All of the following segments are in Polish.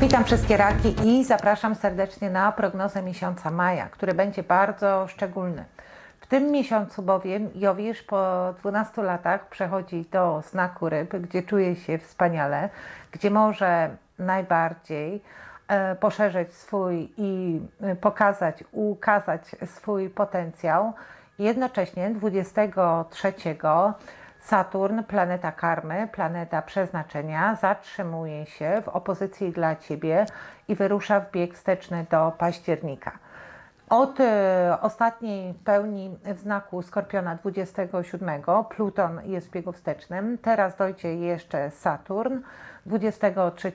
Witam wszystkie raki i zapraszam serdecznie na prognozę miesiąca maja, który będzie bardzo szczególny. W tym miesiącu bowiem Jowisz po 12 latach przechodzi do znaku ryb, gdzie czuje się wspaniale, gdzie może najbardziej e, poszerzyć swój i e, pokazać, ukazać swój potencjał. Jednocześnie 23 Saturn, planeta karmy, planeta przeznaczenia, zatrzymuje się w opozycji dla Ciebie i wyrusza w bieg wsteczny do października. Od e, ostatniej pełni w znaku Skorpiona 27 Pluton jest w biegu wstecznym. Teraz dojdzie jeszcze Saturn 23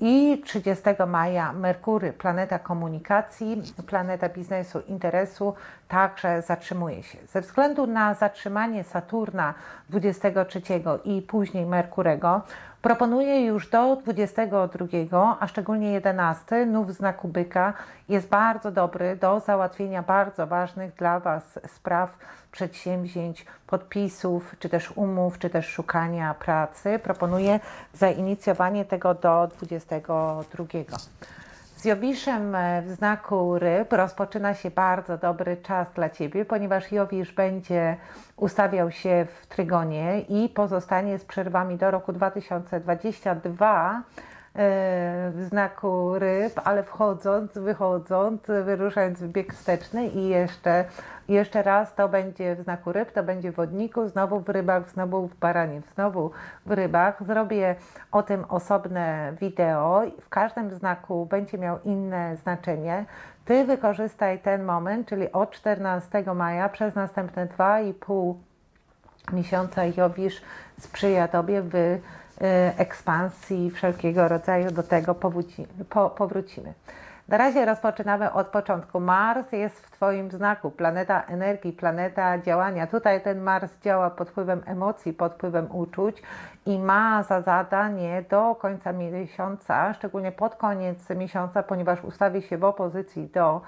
i 30 maja Merkury, planeta komunikacji, planeta biznesu, interesu, także zatrzymuje się. Ze względu na zatrzymanie Saturna 23 i później Merkurego, Proponuję już do 22, a szczególnie 11, nów znaku byka jest bardzo dobry do załatwienia bardzo ważnych dla Was spraw, przedsięwzięć, podpisów, czy też umów, czy też szukania pracy. Proponuję zainicjowanie tego do 22. Z Jowiszem e, w znaku ryb rozpoczyna się bardzo dobry czas dla Ciebie, ponieważ Jowisz będzie ustawiał się w trygonie i pozostanie z przerwami do roku 2022 e, w znaku ryb, ale wchodząc, wychodząc, wyruszając w bieg wsteczny i jeszcze, jeszcze raz to będzie w znaku ryb, to będzie w wodniku, znowu w rybach, znowu w baranie, znowu w rybach. Zrobię o tym osobne wideo. W każdym znaku będzie miał inne znaczenie. Ty wykorzystaj ten moment, czyli od 14 maja przez następne 2,5 miesiąca Jowisz sprzyja Tobie w ekspansji wszelkiego rodzaju. Do tego powróci, po, powrócimy. Na razie rozpoczynamy od początku. Mars jest w Twoim znaku, planeta energii, planeta działania. Tutaj ten Mars działa pod wpływem emocji, pod wpływem uczuć i ma za zadanie do końca miesiąca, szczególnie pod koniec miesiąca, ponieważ ustawi się w opozycji do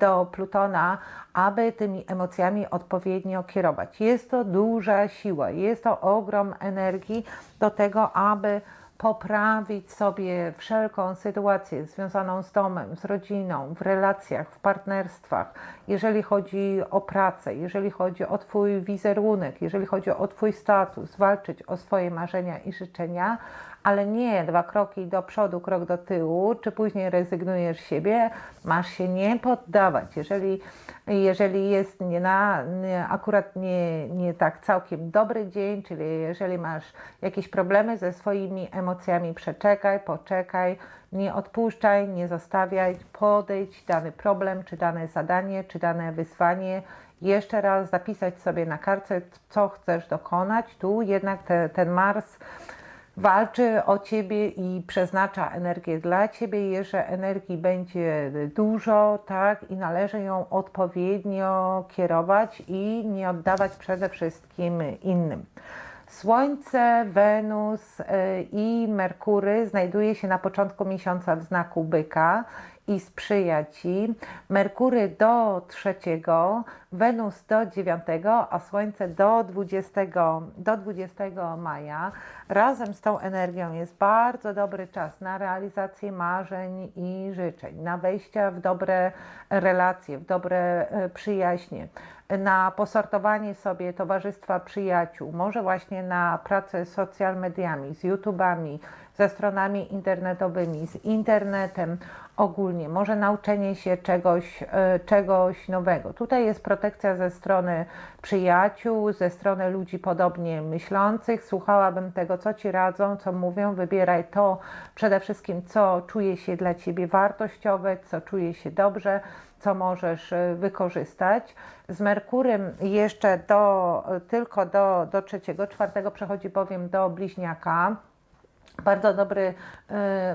do Plutona, aby tymi emocjami odpowiednio kierować. Jest to duża siła, jest to ogrom energii do tego, aby poprawić sobie wszelką sytuację związaną z domem, z rodziną, w relacjach, w partnerstwach, jeżeli chodzi o pracę, jeżeli chodzi o Twój wizerunek, jeżeli chodzi o Twój status, walczyć o swoje marzenia i życzenia, ale nie dwa kroki do przodu, krok do tyłu, czy później rezygnujesz z siebie, masz się nie poddawać. Jeżeli, jeżeli jest nie na, nie, akurat nie, nie tak całkiem dobry dzień, czyli jeżeli masz jakieś problemy ze swoimi emocjami, przeczekaj, poczekaj, nie odpuszczaj, nie zostawiaj, podejdź dany problem, czy dane zadanie, czy dane wyzwanie, jeszcze raz zapisać sobie na kartce, co chcesz dokonać. Tu jednak te, ten Mars walczy o ciebie i przeznacza energię dla ciebie. Jeżeli energii będzie dużo, tak, i należy ją odpowiednio kierować i nie oddawać przede wszystkim innym. Słońce, Wenus y, i Merkury znajduje się na początku miesiąca w znaku byka i sprzyja Ci. Merkury do trzeciego, Wenus do dziewiątego, a Słońce do 20, do 20 maja. Razem z tą energią jest bardzo dobry czas na realizację marzeń i życzeń, na wejścia w dobre relacje, w dobre e, przyjaźnie, na posortowanie sobie towarzystwa przyjaciół, może właśnie na pracę z social mediami, z YouTubami, ze stronami internetowymi, z internetem ogólnie, może nauczenie się czegoś, e, czegoś nowego. Tutaj jest protekcja ze strony przyjaciół, ze strony ludzi podobnie myślących. Słuchałabym tego, co ci radzą, co mówią. Wybieraj to przede wszystkim, co czuje się dla ciebie wartościowe, co czuje się dobrze, co możesz e, wykorzystać. Z Merkurym jeszcze do, tylko do, do trzeciego, czwartego przechodzi bowiem do bliźniaka bardzo dobry,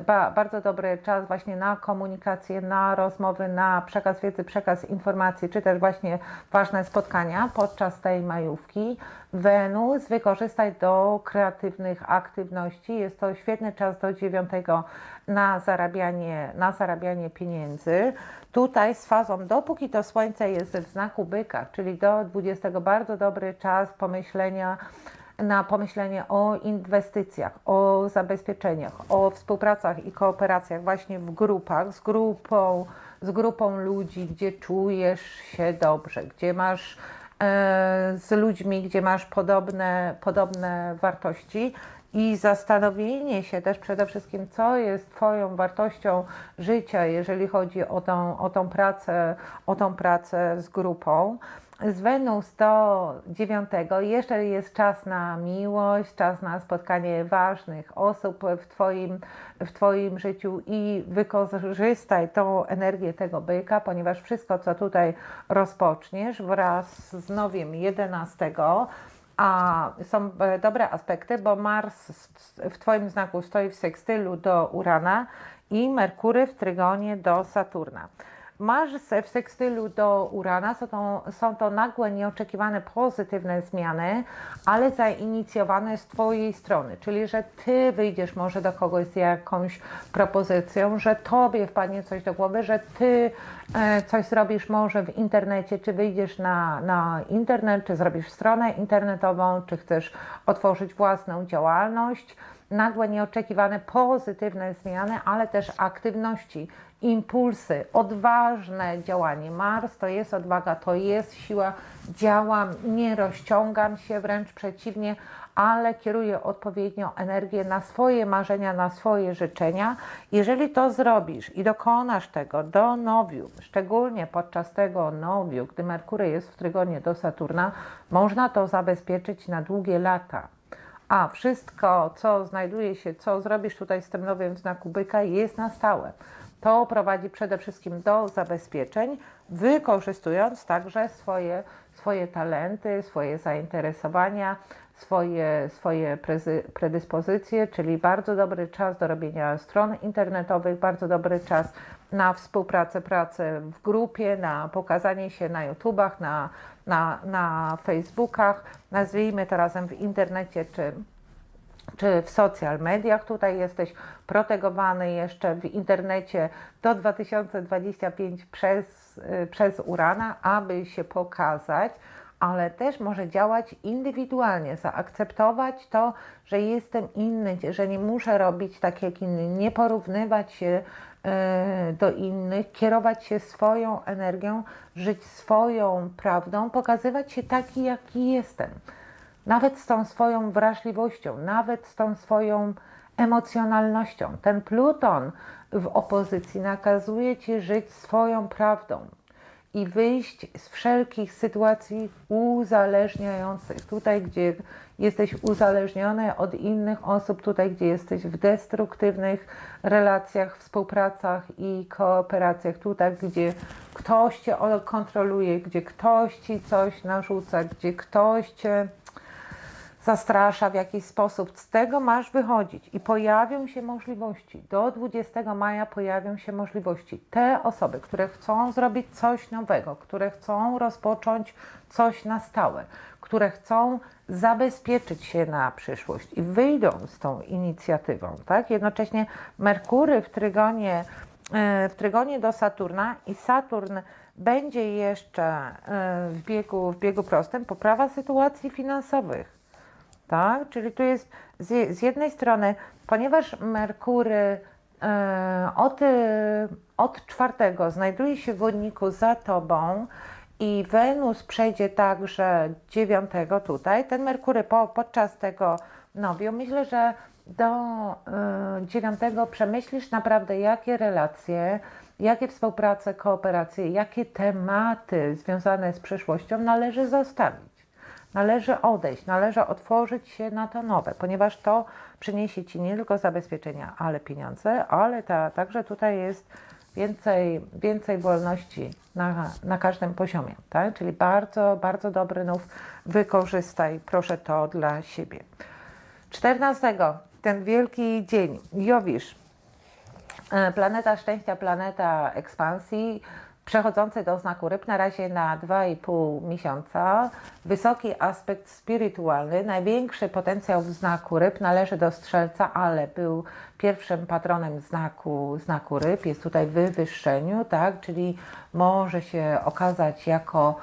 ba, bardzo dobry czas właśnie na komunikację, na rozmowy, na przekaz wiedzy, przekaz informacji, czy też właśnie ważne spotkania podczas tej majówki. Wenus wykorzystaj do kreatywnych aktywności. Jest to świetny czas do dziewiątego na zarabianie, na zarabianie pieniędzy. Tutaj z fazą, dopóki to słońce jest w znaku byka, czyli do 20, bardzo dobry czas pomyślenia, na pomyślenie o inwestycjach, o zabezpieczeniach, o współpracach i kooperacjach właśnie w grupach, z grupą, z grupą ludzi, gdzie czujesz się dobrze, gdzie masz e, z ludźmi, gdzie masz podobne, podobne wartości i zastanowienie się też przede wszystkim, co jest Twoją wartością życia, jeżeli chodzi o tą, o tą pracę, o tą pracę z grupą z Wenus do 9 jeszcze jest czas na miłość, czas na spotkanie ważnych osób w Twoim, w twoim życiu i wykorzystaj tą energię tego byka, ponieważ wszystko, co tutaj rozpoczniesz wraz z nowiem 11, a są dobre aspekty, bo Mars w Twoim znaku stoi w sekstylu do Urana i Merkury w trygonie do Saturna. Mars w sekstylu do Urana. Są to, są to nagłe, nieoczekiwane, pozytywne zmiany, ale zainicjowane z Twojej strony, czyli że Ty wyjdziesz może do kogoś z jakąś propozycją, że Tobie wpadnie coś do głowy, że Ty e, coś zrobisz może w internecie, czy wyjdziesz na, na internet, czy zrobisz stronę internetową, czy chcesz otworzyć własną działalność. Nagłe, nieoczekiwane, pozytywne zmiany, ale też aktywności, impulsy, odważne działanie. Mars to jest odwaga, to jest siła, działam, nie rozciągam się, wręcz przeciwnie, ale kieruję odpowiednią energię na swoje marzenia, na swoje życzenia. Jeżeli to zrobisz i dokonasz tego do nowiu, szczególnie podczas tego nowiu, gdy Merkury jest w trygonie do Saturna, można to zabezpieczyć na długie lata. A wszystko, co znajduje się, co zrobisz tutaj z tym nowym znaku byka, jest na stałe. To prowadzi przede wszystkim do zabezpieczeń, wykorzystując także swoje, swoje talenty, swoje zainteresowania, swoje, swoje predyspozycje, czyli bardzo dobry czas do robienia stron internetowych, bardzo dobry czas na współpracę, pracę w grupie, na pokazanie się na YouTubach, na, na, na Facebookach, nazwijmy to razem w internecie czy czy w social mediach. Tutaj jesteś protegowany jeszcze w internecie do 2025 przez, y, przez Urana, aby się pokazać, ale też może działać indywidualnie, zaakceptować to, że jestem inny, że nie muszę robić tak jak inni, nie porównywać się y, do innych, kierować się swoją energią, żyć swoją prawdą, pokazywać się taki, jaki jestem nawet z tą swoją wrażliwością, nawet z tą swoją emocjonalnością. Ten Pluton w opozycji nakazuje ci żyć swoją prawdą i wyjść z wszelkich sytuacji uzależniających. Tutaj, gdzie jesteś uzależniony od innych osób, tutaj, gdzie jesteś w destruktywnych relacjach, współpracach i kooperacjach, tutaj, gdzie ktoś cię kontroluje, gdzie ktoś ci coś narzuca, gdzie ktoś cię zastrasza w jakiś sposób. Z tego masz wychodzić i pojawią się możliwości. Do 20 maja pojawią się możliwości. Te osoby, które chcą zrobić coś nowego, które chcą rozpocząć coś na stałe, które chcą zabezpieczyć się na przyszłość i wyjdą z tą inicjatywą, tak? Jednocześnie Merkury w trygonie, e, w trygonie do Saturna i Saturn będzie jeszcze e, w biegu, w biegu prostym poprawa sytuacji finansowych tak? Czyli tu jest z, z jednej strony, ponieważ Merkury e, od, od czwartego znajduje się w wodniku za Tobą i Wenus przejdzie także dziewiątego tutaj, ten Merkury po, podczas tego nowiu, myślę, że do e, dziewiątego przemyślisz naprawdę, jakie relacje, jakie współprace, kooperacje, jakie tematy związane z przyszłością należy zostawić. Należy odejść, należy otworzyć się na to nowe, ponieważ to przyniesie Ci nie tylko zabezpieczenia, ale pieniądze, ale ta, także tutaj jest więcej, więcej wolności na, na każdym poziomie. Tak? Czyli bardzo, bardzo dobry nów. Wykorzystaj proszę to dla siebie. 14. Ten wielki dzień. Jowisz. E, planeta szczęścia, planeta ekspansji przechodzący do znaku ryb na razie na 2,5 miesiąca. Wysoki aspekt spirytualny, największy potencjał w znaku ryb należy do strzelca, ale był pierwszym patronem znaku, znaku ryb, jest tutaj w wywyższeniu, tak? czyli może się okazać jako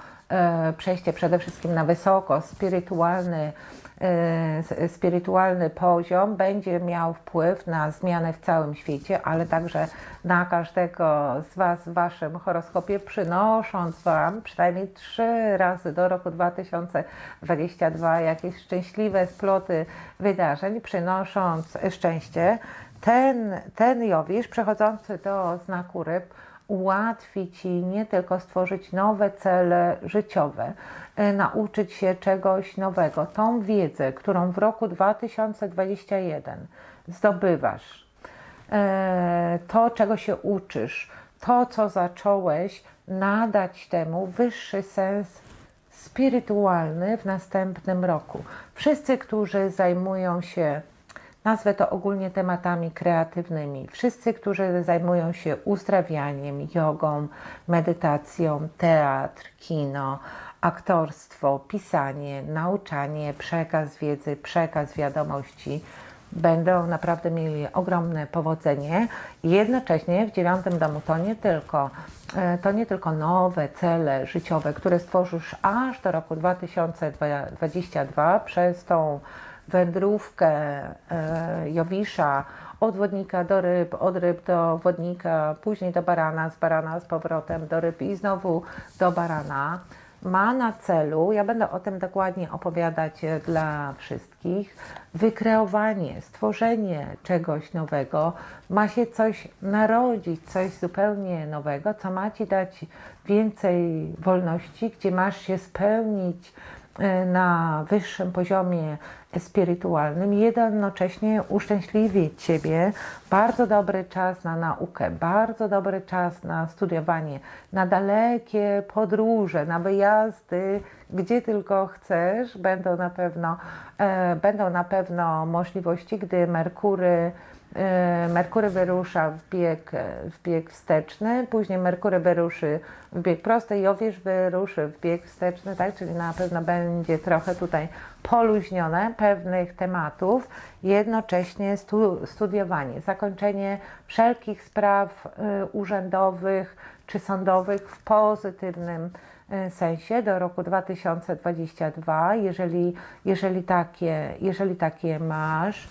przejście przede wszystkim na wysoko, spirytualny, e, spirytualny poziom będzie miał wpływ na zmianę w całym świecie, ale także na każdego z Was w Waszym horoskopie, przynosząc Wam przynajmniej trzy razy do roku 2022 jakieś szczęśliwe sploty wydarzeń, przynosząc szczęście. Ten, ten Jowisz przechodzący do znaku ryb ułatwi Ci nie tylko stworzyć nowe cele życiowe, e, nauczyć się czegoś nowego. Tą wiedzę, którą w roku 2021 zdobywasz, e, to czego się uczysz, to co zacząłeś, nadać temu wyższy sens spirytualny w następnym roku. Wszyscy, którzy zajmują się Nazwę to ogólnie tematami kreatywnymi. Wszyscy, którzy zajmują się uzdrawianiem, jogą, medytacją, teatr, kino, aktorstwo, pisanie, nauczanie, przekaz wiedzy, przekaz wiadomości, będą naprawdę mieli ogromne powodzenie. Jednocześnie w dziewiątym domu to nie tylko, e, to nie tylko nowe cele życiowe, które stworzysz aż do roku 2022 przez tą wędrówkę e, Jowisza od wodnika do ryb, od ryb do wodnika, później do barana, z barana z powrotem do ryb i znowu do barana, ma na celu, ja będę o tym dokładnie opowiadać dla wszystkich, wykreowanie, stworzenie czegoś nowego, ma się coś narodzić, coś zupełnie nowego, co ma Ci dać więcej wolności, gdzie masz się spełnić e, na wyższym poziomie spirytualnym, jednocześnie uszczęśliwić Ciebie. Bardzo dobry czas na naukę, bardzo dobry czas na studiowanie, na dalekie podróże, na wyjazdy, gdzie tylko chcesz. Będą na pewno, e, będą na pewno możliwości, gdy Merkury Merkury wyrusza w bieg, w bieg wsteczny, później Merkury wyruszy w bieg prosty, Jowisz wyruszy w bieg wsteczny, tak? czyli na pewno będzie trochę tutaj poluźnione pewnych tematów, jednocześnie stu, studiowanie, zakończenie wszelkich spraw y, urzędowych czy sądowych w pozytywnym sensie do roku 2022, jeżeli, jeżeli, takie, jeżeli takie masz.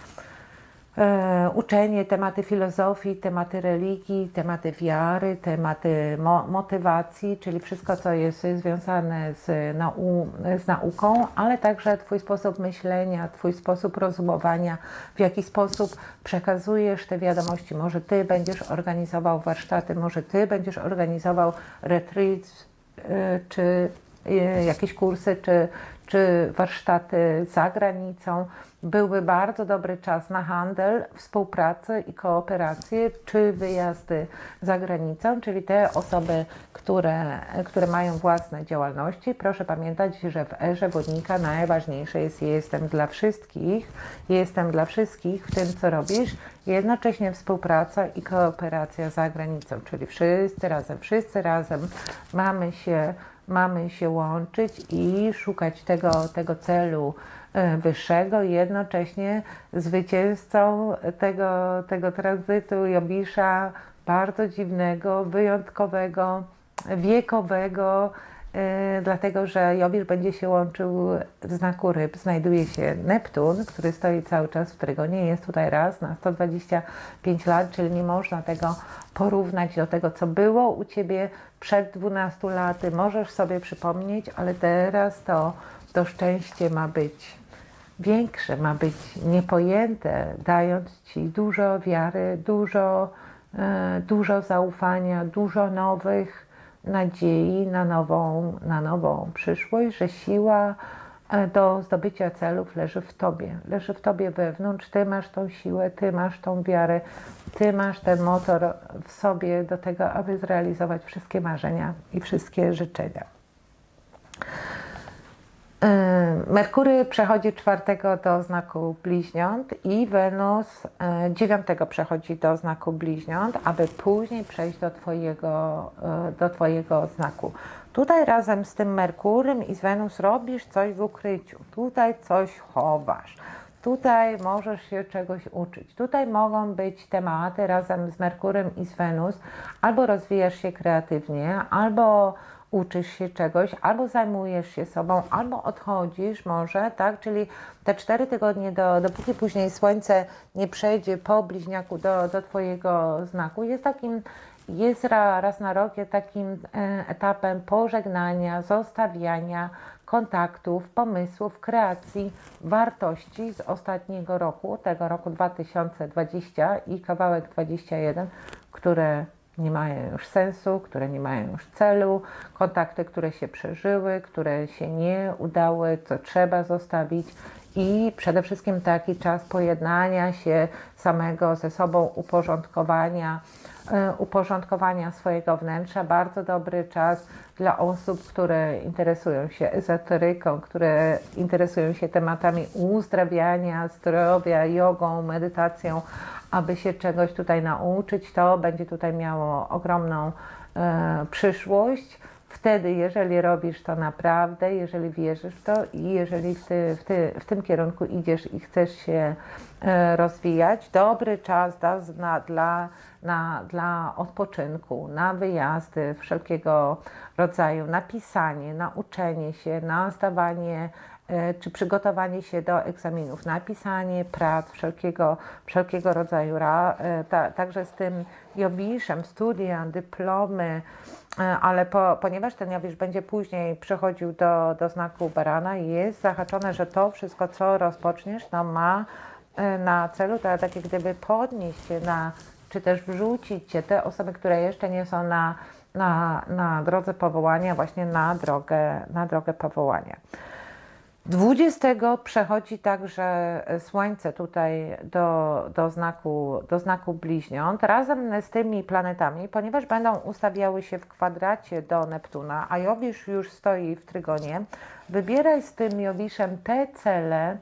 E, uczenie, tematy filozofii, tematy religii, tematy wiary, tematy mo motywacji, czyli wszystko, co jest związane z, nau z nauką, ale także Twój sposób myślenia, Twój sposób rozumowania, w jaki sposób przekazujesz te wiadomości. Może Ty będziesz organizował warsztaty, może Ty będziesz organizował retreat, e, czy e, jakieś kursy, czy, czy warsztaty za granicą, byłby bardzo dobry czas na handel, współpracę i kooperację, czy wyjazdy za granicą, czyli te osoby, które, które mają własne działalności. Proszę pamiętać, że w erze wodnika najważniejsze jest jestem dla wszystkich, jestem dla wszystkich w tym, co robisz, jednocześnie współpraca i kooperacja za granicą, czyli wszyscy razem, wszyscy razem mamy się mamy się łączyć i szukać tego, tego celu e, wyższego, jednocześnie zwycięzcą tego, tego tranzytu Jobisza, bardzo dziwnego, wyjątkowego, wiekowego, dlatego że Jowisz będzie się łączył w znaku ryb. Znajduje się Neptun, który stoi cały czas w trygonie, jest tutaj raz na 125 lat, czyli nie można tego porównać do tego, co było u Ciebie przed 12 laty. Możesz sobie przypomnieć, ale teraz to, to szczęście ma być większe, ma być niepojęte, dając Ci dużo wiary, dużo, e, dużo zaufania, dużo nowych nadziei na nową, na nową przyszłość, że siła e, do zdobycia celów leży w Tobie. Leży w Tobie wewnątrz. Ty masz tą siłę, Ty masz tą wiarę, Ty masz ten motor w sobie do tego, aby zrealizować wszystkie marzenia i wszystkie życzenia. Y, Merkury przechodzi czwartego do znaku bliźniąt i Wenus y, dziewiątego przechodzi do znaku bliźniąt, aby później przejść do twojego, y, do twojego znaku. Tutaj razem z tym Merkurym i z Wenus robisz coś w ukryciu. Tutaj coś chowasz. Tutaj możesz się czegoś uczyć. Tutaj mogą być tematy razem z Merkurem i z Wenus. Albo rozwijasz się kreatywnie, albo uczysz się czegoś, albo zajmujesz się sobą, albo odchodzisz może, tak? Czyli te cztery tygodnie, do, dopóki później słońce nie przejdzie po bliźniaku do, do Twojego znaku, jest takim jest ra, raz na rok takim e, etapem pożegnania, zostawiania kontaktów, pomysłów, kreacji, wartości z ostatniego roku, tego roku 2020 i kawałek 21, które nie mają już sensu, które nie mają już celu, kontakty, które się przeżyły, które się nie udały, co trzeba zostawić i przede wszystkim taki czas pojednania się samego ze sobą, uporządkowania, e, uporządkowania swojego wnętrza. Bardzo dobry czas dla osób, które interesują się ezoteryką, które interesują się tematami uzdrawiania, zdrowia, jogą, medytacją, aby się czegoś tutaj nauczyć. To będzie tutaj miało ogromną e, przyszłość wtedy, jeżeli robisz to naprawdę, jeżeli wierzysz w to i jeżeli w, ty, w, ty, w tym kierunku idziesz i chcesz się e, rozwijać, dobry czas da, na, dla, na, dla odpoczynku, na wyjazdy wszelkiego rodzaju, na pisanie, na uczenie się, na zdawanie czy przygotowanie się do egzaminów, napisanie prac wszelkiego, wszelkiego rodzaju, e, ta, także z tym jowiszem, studia, dyplomy, E, ale po, ponieważ ten Jowisz będzie później przechodził do, do znaku barana i jest zahaczone, że to wszystko, co rozpoczniesz, no ma e, na celu to takie gdyby podnieść się na, czy też wrzucić cię, te osoby, które jeszcze nie są na, na, na drodze powołania, właśnie na drogę, na drogę powołania. 20 przechodzi także Słońce tutaj do, do, znaku, do znaku bliźniąt razem z tymi planetami, ponieważ będą ustawiały się w kwadracie do Neptuna, a Jowisz już stoi w trygonie. Wybieraj z tym Jowiszem te cele,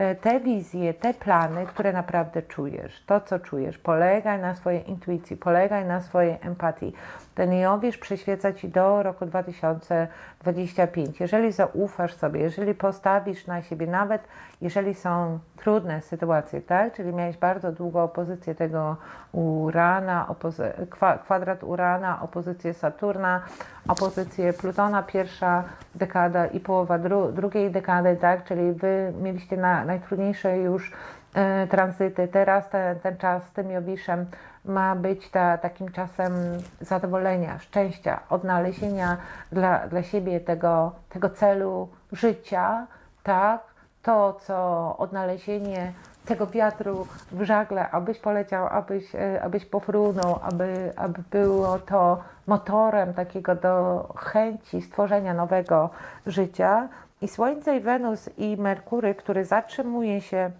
E, te wizje, te plany, które naprawdę czujesz, to co czujesz, polegaj na swojej intuicji, polegaj na swojej empatii. Ten Jowisz przyświeca Ci do roku 2025. Jeżeli zaufasz sobie, jeżeli postawisz na siebie, nawet jeżeli są trudne sytuacje, tak? Czyli miałeś bardzo długo opozycję tego Urana, opozy- kwadrat Urana, opozycję Saturna, opozycję Plutona, pierwsza dekada i połowa dru- drugiej dekady, tak? Czyli Wy mieliście na, najtrudniejsze już e, tranzyty. Teraz ten, ten czas z tym Jowiszem ma być ta, takim czasem zadowolenia, szczęścia, odnalezienia dla, dla siebie tego, tego celu życia, tak? To, co odnalezienie tego wiatru w żagle, abyś poleciał, abyś, e, abyś pofrunął, aby, aby było to motorem takiego do chęci stworzenia nowego życia. I Słońce, i Wenus, i Merkury, który zatrzymuje się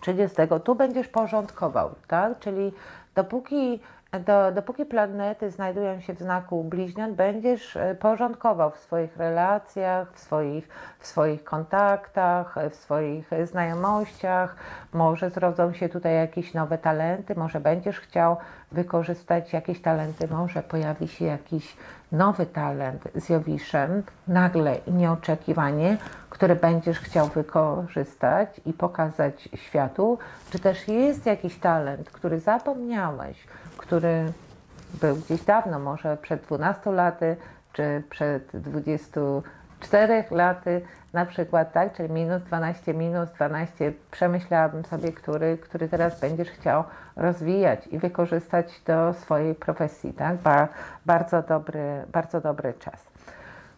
30, tu będziesz porządkował, tak? Czyli dopóki do, dopóki planety znajdują się w znaku bliźniąt, będziesz e, porządkował w swoich relacjach, w swoich, w swoich kontaktach, w swoich znajomościach. Może zrodzą się tutaj jakieś nowe talenty, może będziesz chciał wykorzystać jakieś talenty, może pojawi się jakiś nowy talent z Jowiszem, nagle i nieoczekiwanie, który będziesz chciał wykorzystać i pokazać światu, czy też jest jakiś talent, który zapomniałeś, który był gdzieś dawno, może przed 12 laty, czy przed 24 laty, na przykład, tak, czyli minus 12, minus 12, przemyślałabym sobie, który, który teraz będziesz chciał rozwijać i wykorzystać do swojej profesji, tak, ba, bardzo dobry, bardzo dobry czas.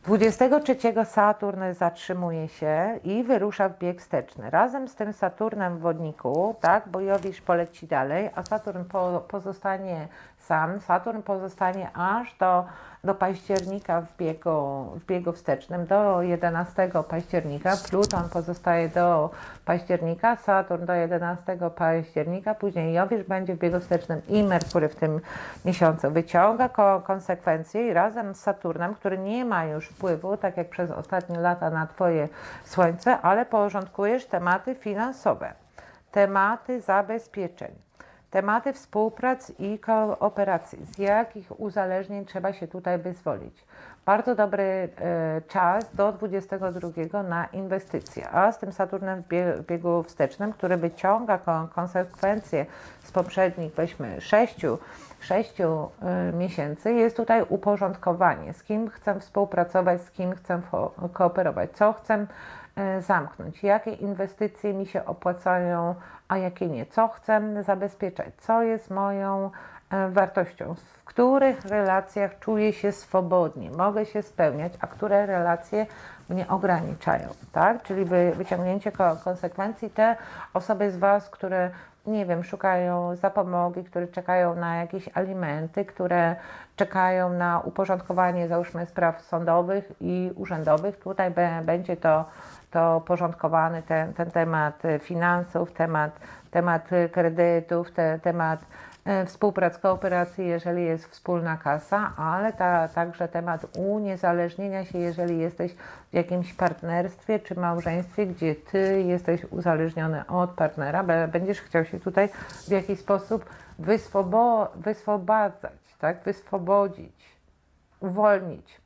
23 Saturn zatrzymuje się i wyrusza w bieg wsteczny. Razem z tym Saturnem w wodniku, tak, bo Jowisz poleci dalej, a Saturn po, pozostanie sam. Saturn pozostanie aż do, do października w biegu, w biegu wstecznym, do 11 października. Pluton pozostaje do października, Saturn do 11 października, później Jowisz będzie w biegu wstecznym i Merkury w tym miesiącu. Wyciąga ko konsekwencje i razem z Saturnem, który nie ma już wpływu, tak jak przez ostatnie lata na Twoje Słońce, ale porządkujesz tematy finansowe, tematy zabezpieczeń Tematy współpracy i kooperacji. Z jakich uzależnień trzeba się tutaj wyzwolić? Bardzo dobry e, czas do 22 na inwestycje, a z tym Saturnem w biegu wstecznym, który wyciąga konsekwencje z poprzednich, weźmy, sześciu sześciu y, miesięcy jest tutaj uporządkowanie, z kim chcę współpracować, z kim chcę kooperować, co chcę zamknąć, jakie inwestycje mi się opłacają, a jakie nie, co chcę zabezpieczać, co jest moją y, wartością, w których relacjach czuję się swobodnie, mogę się spełniać, a które relacje mnie ograniczają, tak? Czyli wy, wyciągnięcie ko- konsekwencji. Te osoby z Was, które nie wiem, szukają zapomogi, które czekają na jakieś alimenty, które czekają na uporządkowanie, załóżmy, spraw sądowych i urzędowych. Tutaj będzie to, to porządkowany ten, ten temat finansów, temat, temat kredytów, te, temat współprac, kooperacji, jeżeli jest wspólna kasa, ale ta, także temat uniezależnienia się, jeżeli jesteś w jakimś partnerstwie czy małżeństwie, gdzie ty jesteś uzależniony od partnera, będziesz chciał się tutaj w jakiś sposób wyswobo, wyswobadzać, tak? wyswobodzić, uwolnić,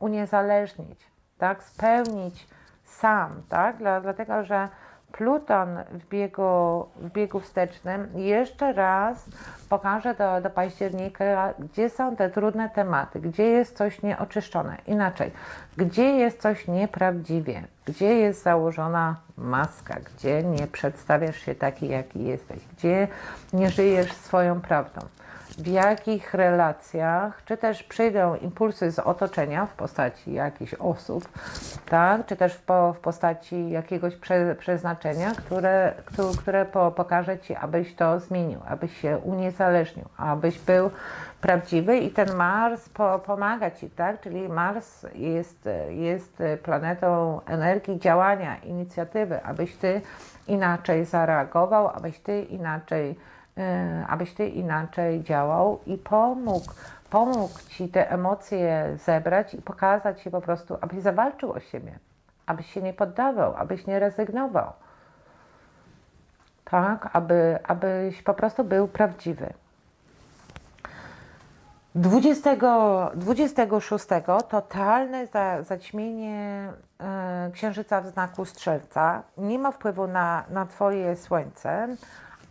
uniezależnić, tak? spełnić sam, tak? Dla, dlatego, że Pluton w biegu, w biegu wstecznym jeszcze raz pokaże do, do października, gdzie są te trudne tematy, gdzie jest coś nieoczyszczone. Inaczej, gdzie jest coś nieprawdziwie, gdzie jest założona maska, gdzie nie przedstawiasz się taki, jaki jesteś, gdzie nie żyjesz swoją prawdą w jakich relacjach, czy też przyjdą impulsy z otoczenia w postaci jakichś osób, tak, czy też w, po, w postaci jakiegoś prze, przeznaczenia, które, które, które po, pokaże Ci, abyś to zmienił, abyś się uniezależnił, abyś był prawdziwy i ten Mars po, pomaga Ci, tak, czyli Mars jest, jest planetą energii działania, inicjatywy, abyś Ty inaczej zareagował, abyś Ty inaczej abyś Ty inaczej działał i pomógł, pomógł Ci te emocje zebrać i pokazać się po prostu, abyś zawalczył o siebie, abyś się nie poddawał, abyś nie rezygnował. Tak, aby, abyś po prostu był prawdziwy. 20, 26 totalne za, zaćmienie e, księżyca w znaku strzelca nie ma wpływu na, na Twoje słońce,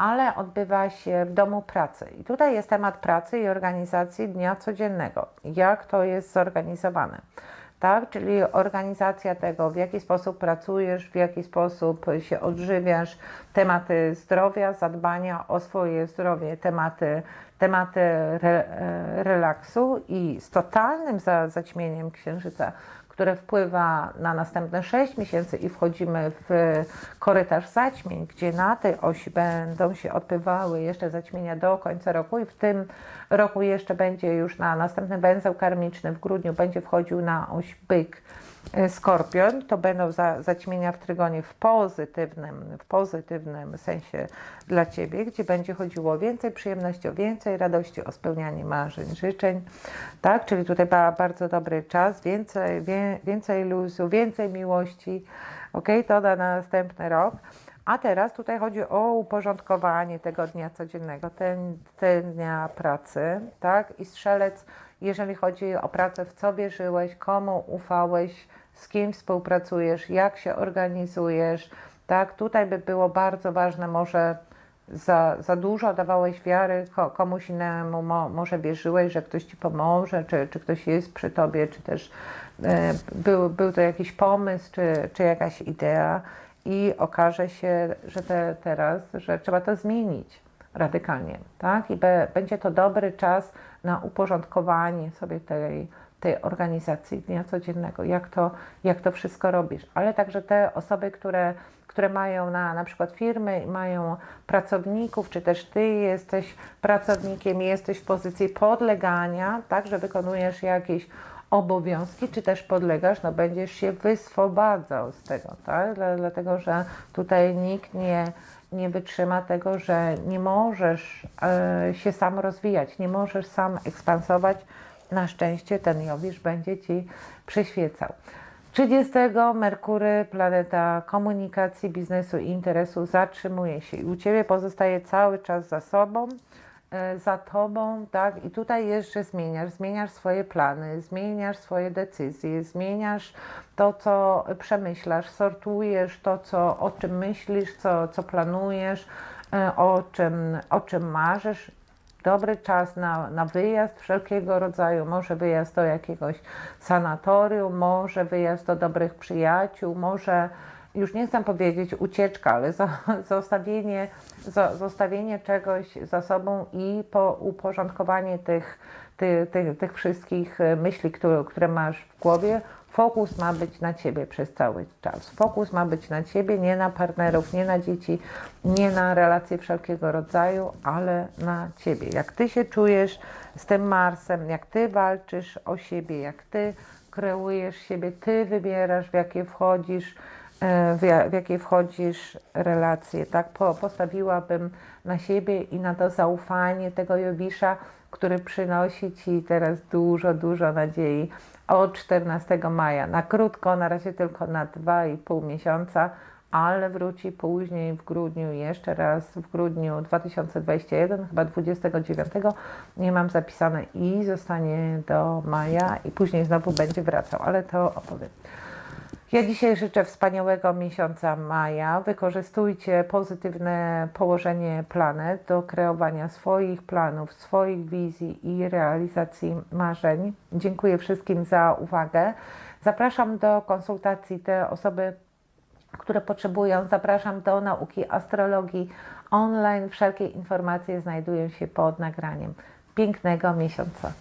ale odbywa się w domu pracy. I tutaj jest temat pracy i organizacji dnia codziennego. Jak to jest zorganizowane? Tak, czyli organizacja tego, w jaki sposób pracujesz, w jaki sposób się odżywiasz, tematy zdrowia, zadbania o swoje zdrowie, tematy, tematy re, e, relaksu i z totalnym za, zaćmieniem księżyca, które wpływa na następne 6 miesięcy i wchodzimy w korytarz zaćmień, gdzie na tej osi będą się odbywały jeszcze zaćmienia do końca roku i w tym roku jeszcze będzie już na następny węzeł karmiczny. W grudniu będzie wchodził na oś byk skorpion, to będą za, zaćmienia w trygonie w pozytywnym, w pozytywnym sensie dla Ciebie, gdzie będzie chodziło o więcej przyjemności, o więcej radości, o spełnianie marzeń, życzeń, tak, czyli tutaj ba, bardzo dobry czas, więcej, wie, więcej luzu, więcej miłości, ok, to na następny rok. A teraz tutaj chodzi o uporządkowanie tego dnia codziennego, ten, ten dnia pracy, tak? I strzelec, jeżeli chodzi o pracę, w co wierzyłeś, komu ufałeś, z kim współpracujesz, jak się organizujesz, tak? Tutaj by było bardzo ważne, może za, za dużo dawałeś wiary ko, komuś innemu, mo, może wierzyłeś, że ktoś ci pomoże, czy, czy ktoś jest przy tobie, czy też e, był, był to jakiś pomysł, czy, czy jakaś idea i okaże się, że te, teraz, że trzeba to zmienić radykalnie, tak? I be, będzie to dobry czas na uporządkowanie sobie tej, tej organizacji dnia codziennego, jak to, jak to wszystko robisz, ale także te osoby, które, które mają na, na przykład firmy, mają pracowników, czy też ty jesteś pracownikiem, jesteś w pozycji podlegania, tak, że wykonujesz jakieś obowiązki, czy też podlegasz, no będziesz się wyswobadzał z tego, tak? Dla, dlatego, że tutaj nikt nie, nie wytrzyma tego, że nie możesz e, się sam rozwijać, nie możesz sam ekspansować. Na szczęście ten Jowisz będzie Ci przyświecał. 30 Merkury, planeta komunikacji, biznesu i interesu zatrzymuje się i u Ciebie pozostaje cały czas za sobą, e, za Tobą, tak? I tutaj jest, że zmieniasz, zmieniasz swoje plany, zmieniasz swoje decyzje, zmieniasz to, co przemyślasz, sortujesz to, co, o czym myślisz, co, co planujesz, e, o czym, o czym marzysz dobry czas na, na wyjazd wszelkiego rodzaju, może wyjazd do jakiegoś sanatorium, może wyjazd do dobrych przyjaciół, może już nie chcę powiedzieć ucieczka, ale zo, zostawienie, zo, zostawienie czegoś za sobą i po, uporządkowanie tych, ty, ty, tych wszystkich e, myśli, które, które masz w głowie. Fokus ma być na ciebie przez cały czas. Fokus ma być na ciebie, nie na partnerów, nie na dzieci, nie na relacje wszelkiego rodzaju, ale na ciebie. Jak ty się czujesz z tym Marsem, jak ty walczysz o siebie, jak ty kreujesz siebie, ty wybierasz, w jakie wchodzisz, w, ja, w jakie wchodzisz relacje, tak? Po, postawiłabym na siebie i na to zaufanie tego Jowisza, który przynosi Ci teraz dużo, dużo nadziei od 14 maja. Na krótko, na razie tylko na 2,5 miesiąca, ale wróci później w grudniu, jeszcze raz w grudniu 2021, chyba 29, nie mam zapisane i zostanie do maja i później znowu będzie wracał, ale to opowiem. Ja dzisiaj życzę wspaniałego miesiąca maja. Wykorzystujcie pozytywne położenie planet do kreowania swoich planów, swoich wizji i realizacji marzeń. Dziękuję wszystkim za uwagę. Zapraszam do konsultacji te osoby, które potrzebują. Zapraszam do nauki astrologii online. Wszelkie informacje znajdują się pod nagraniem. Pięknego miesiąca.